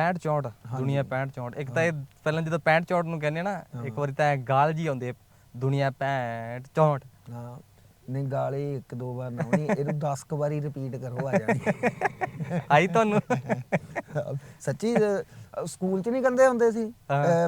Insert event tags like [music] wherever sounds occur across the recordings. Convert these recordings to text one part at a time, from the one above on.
65 64 ਦੁਨੀਆ 65 64 ਇੱਕ ਤਾਂ ਇਹ ਪਹਿਲਾਂ ਜਦੋਂ 65 64 ਨੂੰ ਕਹਿੰਦੇ ਨਾ ਇੱਕ ਵਾਰੀ ਤਾਂ ਗਾਲ ਜੀ ਆਉਂਦੇ ਦੁਨੀਆ 65 64 ਹਾਂ ਨਹੀਂ ਗਾਲੀ ਇੱਕ ਦੋ ਵਾਰ ਨਾ ਹੋਣੀ ਇਹਨੂੰ 10 ਕੁ ਵਾਰੀ ਰਿਪੀਟ ਕਰੋ ਆ ਜਾਣੀ। ਆਈ ਤੁਹਾਨੂੰ? ਸੱਚੀ ਸਕੂਲ 'ਚ ਨਹੀਂ ਕਹਿੰਦੇ ਹੁੰਦੇ ਸੀ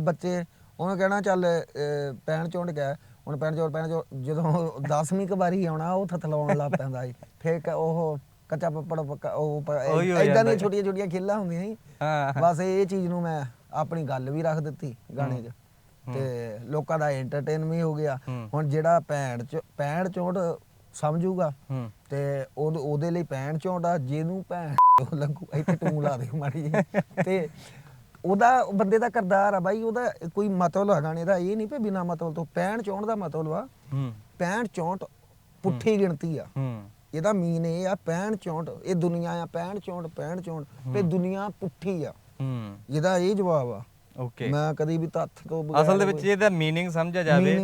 ਬੱਚੇ ਉਹਨੂੰ ਕਹਿਣਾ ਚੱਲ ਅਹ, ਪੈਣ ਚੋਂਡ ਗਿਆ ਹੁਣ ਪੈਣ ਚੋਂਡ ਪੈਣ ਚੋਂਡ ਜਦੋਂ 10ਵੀਂ ਕੁ ਵਾਰੀ ਆਉਣਾ ਉਹ ਥਥਲਾਉਣ ਲੱਗ ਪੈਂਦਾ ਸੀ। ਫੇਰ ਉਹ ਕੱਚਾ ਪੱਪੜ ਪੱਕਾ ਉਹ ਉਹੀ ਹੋ ਇਦਾਂ ਜਾਂਦਾ। ਦੀਆਂ। ਛੋਟੀਆਂ ਛੋਟੀਆਂ ਖੇਲਾਂ ਹੁੰਦੀਆਂ ਸੀ। ਹਾਂ। ਬਸ ਇਹ ਚੀਜ਼ ਨੂੰ ਮੈਂ ਆਪਣੀ ਗੱਲ ਵੀ ਰੱਖ ਦਿੱਤੀ ਗਾਣੇ 'ਚ। ਤੇ ਲੋਕਾਂ ਦਾ ਐਂਟਰਟੇਨ ਵੀ ਹੋ ਗਿਆ। ਹੂੰ। ਹੁਣ ਜਿਹੜਾ ਭੈਣ ਚ ਪੈਣ ਚੋਂਡ ਸਮਝੂਗਾ ਹੂੰ। ਤੇ ਉਹਦ- ਉਹਦੇ ਲਈ ਪੈਣ ਚੋਂਡਾ ਜਿਹਨੂੰ ਭੈਣ ਲੱਗੂ ਇੱਥੇ ਟੂੰ ਲਾ ਦੇ ਮਾੜੀ। [laughs] ਤੇ ਉਹਦਾ ਬੰਦੇ ਦਾ ਕਰਦਾਰ ਆ ਬਾਈ ਉਹਦਾ ਕੋਈ ਮਤਲਬ ਆ ਗਾਣੇ ਦਾ ਇਹ ਨਹੀਂ ਵੀ ਬਿਨਾ ਮਤਲਬ ਤੋਂ ਪੈਣ ਚੋਂਡ ਦਾ ਮਤਲਬ ਆ। ਹੂੰ। ਪੈਣ ਚੋਂਟ ਪੁੱਠੀ ਗਿਣਤੀ ਆ। ਹੂੰ। ਇਹਦਾ ਮੀਨ ਇਹ ਆ 65 64 ਇਹ ਦੁਨੀਆ ਆ 65 64 65 64 ਤੇ ਦੁਨੀਆ ਪੁੱਠੀ ਆ। ਹੂੰ। ਇਹਦਾ ਇਹ ਜਵਾਬ ਆ। ਓਕੇ। ਮੈਂ ਕਦੀ ਵੀ ਤੱਥ ਤੋਂ ਬਗੈਰ ਅਸਲ ਦੇ ਵਿੱਚ ਇਹਦਾ ਮੀਨਿੰਗ ਸਮਝਿਆ ਜਾਵੇ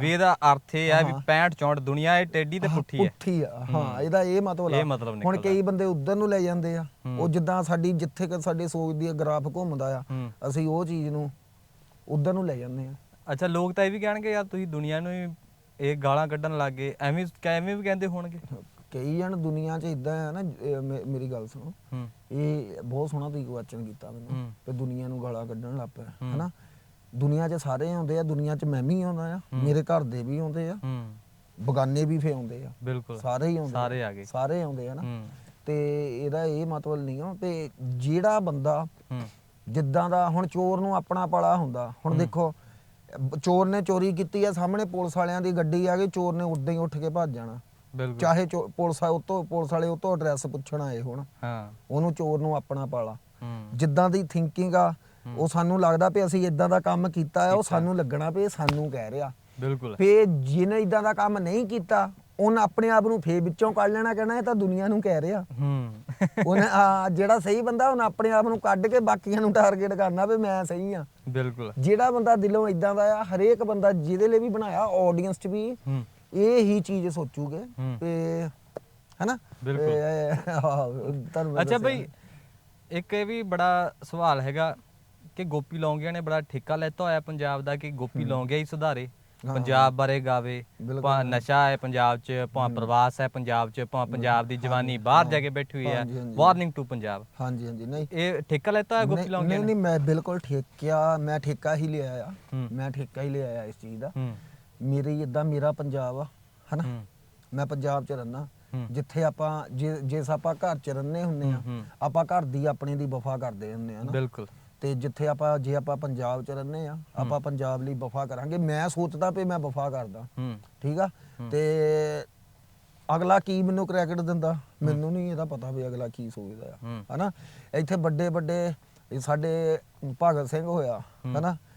ਵੀ ਇਹਦਾ ਅਰਥ ਇਹ ਆ ਵੀ 65 64 ਦੁਨੀਆ ਇਹ ਟੇਢੀ ਤੇ ਪੁੱਠੀ ਹੈ ਪੁੱਠੀ ਆ। ਹਾਂ ਇਹਦਾ ਇਹ ਮਤਲਬ ਆ। ਹੁਣ ਕਈ ਬੰਦੇ ਉਧਰ ਨੂੰ ਲੈ ਜਾਂਦੇ ਆ। ਉਹ ਜਿੱਦਾਂ ਸਾਡੀ ਜਿੱਥੇ ਕਿ ਸਾਡੇ ਸੋਚ ਦੀ ਗ੍ਰਾਫ ਘੁੰਮਦਾ ਆ ਅਸੀਂ ਉਹ ਚੀਜ਼ ਨੂੰ ਉਧਰ ਨੂੰ ਲੈ ਜਾਂਦੇ ਆ। ਅੱਛਾ ਲੋਕ ਤਾਂ ਇਹ ਵੀ ਕਹਿਣਗੇ ਯਾਰ ਤੁਸੀਂ ਦੁਨੀਆ ਨੂੰ ਇਹ ਗਾਲਾਂ ਕੱਢਣ ਲੱਗ ਗਏ ਐਵੇਂ ਐਵੇਂ ਵੀ ਕਹਿੰਦੇ ਹੋਣਗੇ। ਕਈ ਜਣ ਦੁਨੀਆ 'ਚ ਇਦਾਂ ਆ ਨਾ ਮੇ- ਮੇਰੀ ਗੱਲ ਸੁਣੋ। ਹੂੰ। ਇਹ ਬਹੁਤ ਸੋਹਣਾ ਤੁਸੀਂ ਕੁਐਸਚਨ ਕੀਤਾ ਮੈਨੂੰ ਹੂੰ। ਕਿ ਦੁਨੀਆ ਨੂੰ ਗਾਲਾਂ ਕੱਢਣ ਲੱਗ ਪਿਆ ਹੂੰ। ਹਨਾ? ਦੁਨੀਆ 'ਚ ਸਾਰੇ ਆਉਂਦੇ ਆ ਦੁਨੀਆ 'ਚ ਮੈਂ ਵੀ ਆਉਂਦਾ ਆ ਮੇਰੇ ਘਰ ਦੇ ਵੀ ਆਉਂਦੇ ਆ ਹੂੰ। ਬਗਾਨੇ ਵੀ ਫੇ ਆਉਂਦੇ ਆ। ਬਿਲਕੁਲ। ਸਾਰੇ ਹੀ ਆਉਂਦੇ ਸਾਰੇ ਆ ਗਏ। ਸਾਰੇ ਆਉਂਦੇ ਆ ਨਾ। ਹੂੰ। ਤੇ ਇਹਦਾ ਇਹ ਮਤਲਬ ਨਹੀਂ ਆ ਤੇ ਜਿਹੜਾ ਬੰਦਾ ਹੂੰ। ਜਿੱਦਾਂ ਦਾ ਹੁਣ ਚੋਰ ਨੂੰ ਆਪਣਾ ਪੜਾ ਹੁੰਦਾ ਹੁਣ ਦੇਖੋ ਅਹ ਚੋਰ ਨੇ ਚੋਰੀ ਕੀਤੀ ਆ ਸਾਹਮਣੇ ਪੁਲਿਸ ਵਾਲਿਆਂ ਦੀ ਗੱਡੀ ਆ ਗਈ ਚੋਰ ਨੇ ਉਦਾਂ ਹੀ ਉੱਠ ਕੇ ਭੱਜ ਜਾਣਾ। ਬਿਲਕੁਲ। ਚਾਹੇ ਚੋ- ਪੁਲਿਸ ਆ ਉਤੋਂ ਪੁਲਿਸ ਵਾਲੇ ਉਤੋਂ ਐਡਰੈਸ ਪੁੱਛਣ ਆਏ ਹੋਣ। ਹਾਂ। ਉਹਨੂੰ ਚੋਰ ਨੂੰ ਆਪਣਾ ਪਾਲਾ। ਹੂੰ। ਜਿੱਦਾਂ ਦੀ ਥਿੰਕਿੰਗ ਆ ਉਹ ਸਾਨੂੰ ਲੱਗਦਾ ਵੀ ਅਸੀਂ ਇਦਾਂ ਦਾ ਕੰਮ ਕੀਤਾ ਹੈ ਉਹ ਸਾਨੂੰ ਲੱਗਣਾ ਵੀ ਇਹ ਸਾਨੂੰ ਕਹਿ ਰਿਹਾ। ਬਿਲਕੁਲ। ਫੇ ਜਿਹਨੇ ਇਦਾਂ ਦਾ ਕੰਮ ਨਹੀਂ ਕੀਤਾ ਉਹਨੇ ਆਪਣੇ ਆਪ ਨੂੰ ਫੇ ਵਿੱਚੋਂ ਕੱਢ ਲੈਣਾ ਕਹਿਣਾ ਇਹ ਤਾਂ ਦੁਨੀਆ ਨੂੰ ਕਹਿ ਰਿਹਾ। ਹੂੰ। ਉਹਨੇ [laughs] ਆ ਜਿਹੜਾ ਸਹੀ ਬੰਦਾ ਉਹਨੇ ਆਪਣੇ ਆਪ ਨੂੰ ਕੱਢ ਕੇ ਬਾਕੀਆਂ ਨੂੰ ਟਾਰਗੇਟ ਕਰਨਾ ਵੀ ਮੈਂ ਸਹੀ ਆ। ਬਿਲਕੁਲ। ਜਿਹੜਾ ਬੰਦਾ ਦਿਲੋਂ ਇਦਾਂ ਦਾ ਆ ਹਰੇਕ ਬੰਦਾ ਜਿਹਦੇ ਲਈ ਵੀ ਬਣਾਇਆ ਆਡੀਅנס 'ਚ ਵੀ ਹੂੰ। ਇਹ ਹੀ ਚੀਜ਼ ਸੋਚੂਗੇ। ਤੇ ਹੈਨਾ? ਬਿਲਕੁਲ। ਤੁਹਾਨੂੰ ਮੈਂ ਅੱਛਾ ਦੱਸਿਆ। ਬਈ ਇੱਕ ਇਹ ਵੀ ਬੜਾ ਸਵਾਲ ਹੈਗਾ ਕਿ ਗੋਪੀ ਲੌਂਗੀਆ ਨੇ ਬੜਾ ਠੇਕਾ ਲੈਤਾ ਹੋਇਆ ਪੰਜਾਬ ਦਾ ਕਿ ਗੋਪੀ ਲੌਂਗੀਆ ਹੀ ਸੁਧਾਰੇ। ਹਾਂ। ਪੰਜਾਬ ਬਾਰੇ ਗਾਵੇ। ਬਿਲਕੁਲ। ਭਾਵੇਂ ਨਸ਼ਾ ਹੈ ਪੰਜਾਬ 'ਚ ਭਾਵੇਂ ਪ੍ਰਵਾਸ ਹੈ ਪੰਜਾਬ 'ਚ ਭਾਵੇਂ ਪੰਜਾਬ ਦੀ ਜਵਾਨੀ ਬਾਹਰ ਜਾ ਕੇ ਬੈਠੀ ਹੋਈ ਹੈ। ਹਾਂਜੀ, ਹਾਂਜੀ। Warning to Punjab. ਹਾਂਜੀ ਹਾਂਜੀ। ਨਹੀਂ। ਇਹ ਠੇਕਾ ਲੈਤਾ ਹੋਇਆ ਗੋਪੀ ਨਹੀਂ ਲੌਂਗੀਆ ਨਹੀਂ ਨੇ? ਨਹੀਂ, ਮੈਂ ਬਿਲਕੁਲ ਠੇਕਿਆ ਮੈਂ ਠੇਕਾ ਹੀ ਲਿਆ ਆ ਹੂੰ। ਮੈਂ ਠੇਕਾ ਹੀ ਲਿਆ ਆ ਇਸ ਚੀਜ਼ ਦਾ। ਹੂੰ। ਮੇਰੀ ਇਦਾਂ ਮੇਰਾ ਪੰਜਾਬ ਆ ਹਨਾ? ਹੂੰ। ਮੈਂ ਪੰਜਾਬ 'ਚ ਰਹਿਣਾ ਹੂੰ। ਜਿੱਥੇ ਆਪਾਂ ਜੇ ਜਿਸ ਆਪਾਂ ਘਰ 'ਚ ਰਹਿੰਦੇ ਹੁੰਨੇ ਆ ਹੂੰ। ਆਪਾਂ ਘਰ ਦੀ ਆਪਣੇ ਦੀ ਵਫਾ ਕਰਦੇ ਹੁੰਨੇ ਆ ਨਾ ਬਿਲਕੁਲ। ਤੇ ਜਿੱਥੇ ਆਪਾਂ ਜੇ ਆਪਾਂ ਪੰਜਾਬ 'ਚ ਰਹਿੰਦੇ ਆ ਆਪਾਂ ਪੰਜਾਬ ਲਈ ਵਫਾ ਕਰਾਂਗੇ। ਮੈਂ ਸੋਚਦਾ ਵੀ ਮੈਂ ਵਫਾ ਕਰਦਾ। ਹੂੰ। ਠੀਕ ਆ? ਤੇ ਅਗਲਾ ਕੀ ਮੈਨੂੰ ਕ੍ਰੈਡਿਟ ਦਿੰਦਾ? ਮੈਨੂੰ ਨਹੀਂ ਇਹਦਾ ਪਤਾ ਵੀ ਅਗਲਾ ਕੀ ਸੋਚਦਾ ਆ ਹਨਾ? ਇੱਥੇ ਵੱਡੇ ਵੱਡੇ ਇਹ ਸਾਡੇ ਭਗਤ ਸਿੰਘ ਹੋਇਆ ਹਨਾ?